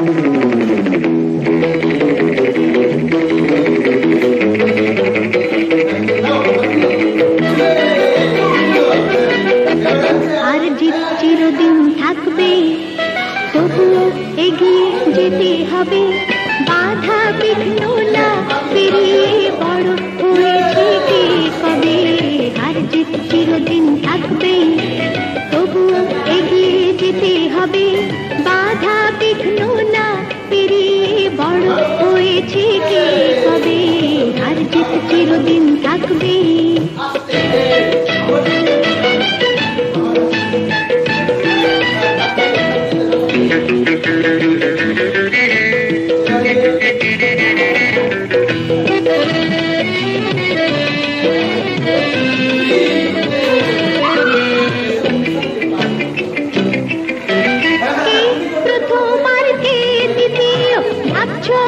আর জিত চিরদিন থাকবে তবুও এগিয়ে যেতে হবে। বাধা বিঘ্ন না হয়েছে কে কবে? আর জিত চিরদিন থাকবে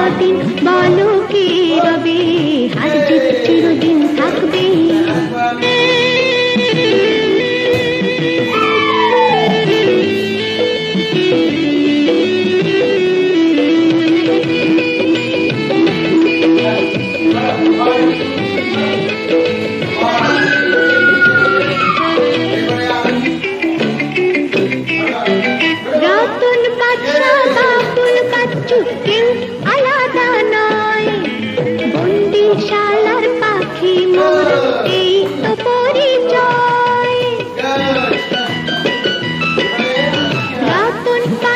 কদিন বলো কে রবে হার জিত চিরদিন থাকবে। রতন বাদশা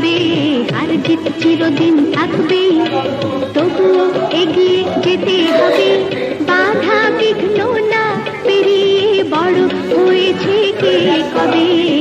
সবে আর জিত চিরদিন থাকবে। তবুও এগিয়ে যেতে হবে। বাধা বিঘ্ন না পেরিয়ে বড় হয়েছে কে কবে?